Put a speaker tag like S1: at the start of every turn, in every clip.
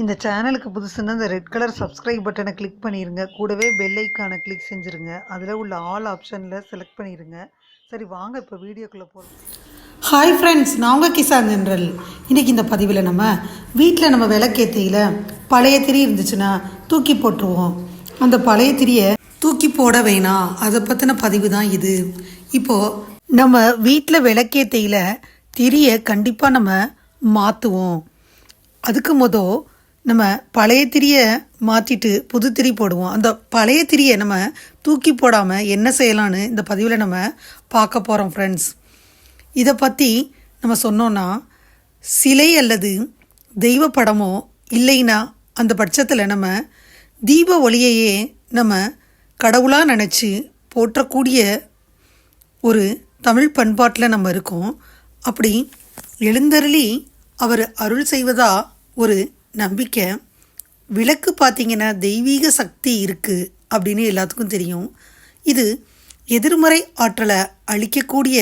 S1: இந்த சேனலுக்கு புதுசுன்னா இந்த ரெட் கலர் சப்ஸ்கிரைப் பட்டனை கிளிக் பண்ணிடுங்க கூடவே பெல் ஐக்கானை கிளிக் செஞ்சுருங்க. அதில் உள்ள ஆல் ஆப்ஷனில் செலக்ட் பண்ணிடுங்க சரி வாங்க இப்போ வீடியோக்குள்ளே போகலாம்
S2: ஹாய் ஃப்ரெண்ட்ஸ் நான் உங்கள் கிசான் ஜென்ரல். இன்றைக்கி இந்த பதிவில் நம்ம வீட்டில் நம்ம விளக்கேத்தையில் பழைய திரி இருந்துச்சுன்னா தூக்கி போட்டுருவோம். அந்த பழைய திரியை தூக்கி போட வேணாம் அதை பற்றின பதிவு தான் இது. இப்போது நம்ம வீட்டில் விளக்கேத்தையில் திரியை கண்டிப்பாக நம்ம மாற்றுவோம் அதுக்கு மொதல் நம்ம பழைய திரியை மாற்றிட்டு புது திரி போடுவோம். அந்த பழைய திரியை நம்ம தூக்கி போடாமல் என்ன செய்யலான்னு இந்த பதிவில் நம்ம பார்க்க போகிறோம் ஃப்ரெண்ட்ஸ் இதை பற்றி நம்ம சொன்னோன்னா சிலை அல்லது தெய்வ படமோ இல்லைன்னா அந்த பட்சத்தில் நம்ம தீப ஒளியையே நம்ம கடவுளாக நினச்சி போற்றக்கூடிய ஒரு தமிழ் பண்பாட்டில் நம்ம இருக்கோம். அப்படி எழுந்தருளி அவர் அருள் செய்வதா ஒரு நம்பிக்கை. விளக்கு பார்த்திங்கன்னா தெய்வீக சக்தி இருக்குது அப்படின்னு எல்லாத்துக்கும் தெரியும். இது எதிர்மறை ஆற்றலை அழிக்கக்கூடிய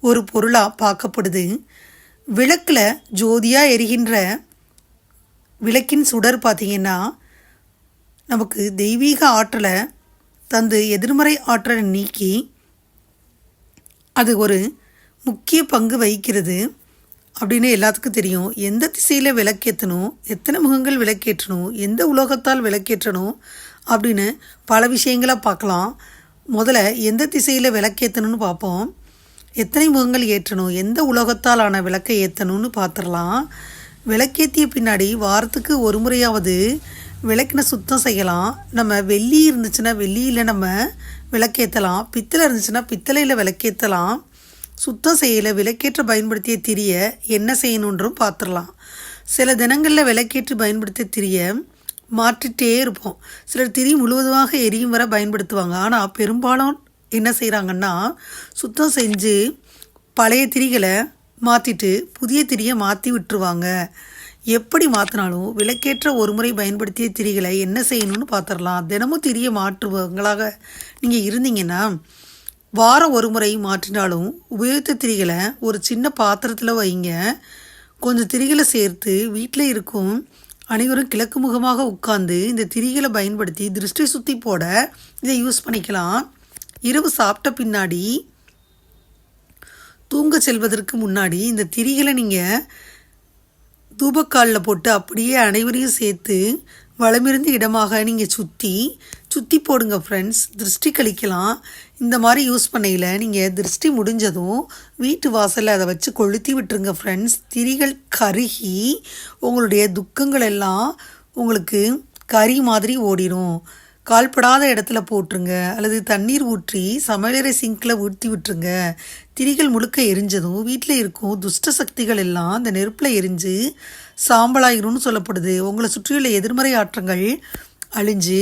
S2: ஒரு பொருளாக பார்க்கப்படுது. விளக்கில் ஜோதியாக எரிகின்ற விளக்கின் சுடர் பார்த்திங்கன்னா நமக்கு தெய்வீக ஆற்றலை தந்து எதிர்மறை ஆற்றலை நீக்கி அது ஒரு முக்கிய பங்கு வகிக்கிறது. அப்படின்னு எல்லாத்துக்கும் தெரியும். எந்த திசையில் விளக்கேற்றணும் எத்தனை முகங்கள் விளக்கேற்றணும்? எந்த உலோகத்தால் விளக்கேற்றணும்? அப்படின்னு பல விஷயங்களை பார்க்கலாம். முதல்ல எந்த திசையில் விளக்கேற்றணும்னு பார்ப்போம். எத்தனை முகங்கள் ஏற்றணும்? எந்த உலோகத்தால் ஆன விளக்கை ஏற்றணும்னு பார்த்துடலாம். விளக்கேற்றிய பின்னாடி வாரத்துக்கு ஒரு முறையாவது விளக்கின சுத்தம் செய்யலாம். நம்ம வெள்ளி இருந்துச்சுன்னா வெள்ளியில் நம்ம விளக்கேற்றலாம் பித்தளை இருந்துச்சுன்னா பித்தளையில் விளக்கேற்றலாம் சுத்தம் செய்யல விளக்கேற்ற பயன்படுத்திய திரிய என்ன செய்யணுன்றும் பார்த்துடலாம். சில தினங்களில் விளக்கேற்று பயன்படுத்திய திரிய மாற்றிட்டே இருப்போம். சிலர் திரி முழுவதுமாக எரியும் வரை பயன்படுத்துவாங்க. ஆனால் பெரும்பாலும் என்ன செய்கிறாங்கன்னா சுத்தம் செஞ்சு பழைய திரிகளை மாற்றிட்டு புதிய திரியை மாற்றி விட்டுருவாங்க. எப்படி மாற்றினாலும் விளக்கேற்ற ஒரு முறை பயன்படுத்திய திரிகளை என்ன செய்யணும்னு பார்த்துடலாம். தினமும் திரியை மாற்றுவங்களாக நீங்கள் இருந்தீங்கன்னா வாரம் ஒரு முறை மாற்றினாலும் உபயோகித்த திரிகளை ஒரு சின்ன பாத்திரத்தில் வைங்க. கொஞ்சம் திரிகளை சேர்த்து வீட்டில் இருக்கும் அனைவரும் கிழக்கு முகமாக உட்கார்ந்து இந்த திரிகளை பயன்படுத்தி திருஷ்டி சுற்றி போட இதை யூஸ் பண்ணிக்கலாம். இரவு சாப்பிட்ட பின்னாடி தூங்க செல்வதற்கு முன்னாடி இந்த திரிகளை நீங்கள் தூபக்காலில் போட்டு அப்படியே அனைவரையும் சேர்த்து வளமிருந்து இடமாக நீங்கள் சுற்றி சுற்றி போடுங்க ஃப்ரெண்ட்ஸ் திருஷ்டி கழிக்கலாம். இந்த மாதிரி யூஸ் பண்ணையில் நீங்கள் திருஷ்டி முடிஞ்சதும் வீட்டு வாசலில் அதை வச்சு கொளுத்தி விட்டுருங்க ஃப்ரெண்ட்ஸ் திரிகள் கருகி உங்களுடைய துக்கங்கள் எல்லாம் உங்களுக்கு கறி மாதிரி ஓடிடும் கால்படாத இடத்துல போட்டுருங்க. அல்லது தண்ணீர் ஊற்றி சமையலறை சிங்கில் ஊற்றி விட்டுருங்க. திரிகள் முழுக்க எரிஞ்சதும் வீட்டில் இருக்கும் துஷ்ட சக்திகள் எல்லாம் அந்த நெருப்பில் எரிஞ்சு சாம்பலாயிரும்னு சொல்லப்படுது. உங்களை சுற்றியுள்ள எதிர்மறை ஆற்றங்கள் அழிஞ்சு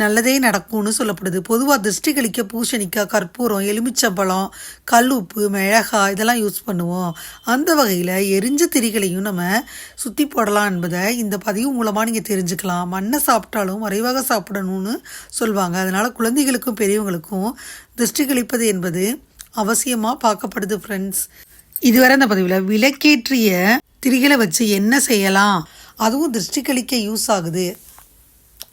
S2: நல்லதே நடக்கும்னு சொல்லப்படுது. பொதுவாக திருஷ்டி கழிக்க பூசணிக்காய் கற்பூரம் எலுமிச்சம்பழம் கல் உப்பு மிளகாய் இதெல்லாம் யூஸ் பண்ணுவோம். அந்த வகையில் எரிஞ்ச திரிகளையும் நம்ம சுற்றி போடலாம் என்பதை இந்த பதிவு மூலமாக நீங்கள் தெரிஞ்சுக்கலாம். மண்ணை சாப்பிட்டாலும் மறைவாக சாப்பிடணும்னு சொல்லுவாங்க அதனால் குழந்தைகளுக்கும் பெரியவங்களுக்கும் திருஷ்டி கழிப்பது என்பது அவசியமாக பார்க்கப்படுது ஃப்ரெண்ட்ஸ் இதுவரை இந்த பதிவில் விளக்கேற்றிய திரிகளை வச்சு என்ன செய்யலாம்? அதுவும் திருஷ்டி கழிக்க யூஸ் ஆகுது.